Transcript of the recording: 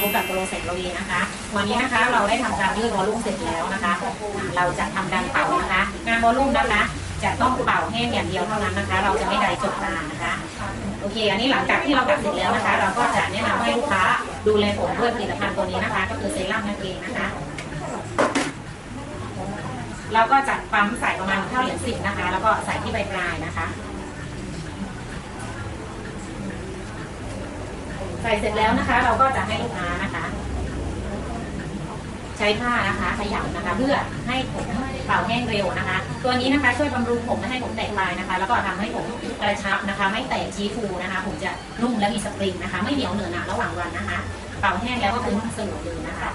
พบกับโปรเซสโรวีนะคะ วันนี้นะคะเราได้ทำการยืดวอลลุ่มเสร็จแล้วนะคะ เราจะทำการเป่านะคะ งานวอลลุ่มนะคะ จะต้องเป่าแห้งอย่างเดียวเท่านั้นนะคะ เราจะไม่ได้จดนานะคะ โอเค อันนี้หลังจากที่เราตัดเสร็จแล้วนะคะ เราก็จะแนะนำให้ลูกค้าดูแลผมด้วยผลิตภัณฑ์ตัวนี้นะคะ ก็คือเซรั่มนั่นเองนะคะเราก็จะปั๊มใส่ประมาณเท่าเหรียญสิบนะคะ แล้วก็ใส่ที่ใบปลายนะคะ ใส่เสร็จแล้วนะคะ เราก็จะให้ลูกค้านะคะ ใช้ผ้านะคะขยำนะคะ เพื่อให้ผมเป่าแห้งเร็วนะคะ ตัวนี้นะคะช่วยบำรุงผมไม่ให้ผมแตกลายนะคะ แล้วก็ทำให้ผมกระชับนะคะ ไม่แตกชี้ฟูนะคะ ผมจะนุ่มและมีสปริงนะคะ ไม่เหนียวเหนอะหนะระหว่างวันนะคะ เป่าแห้งแล้วก็คือนุ่มสลวยเลยนะคะ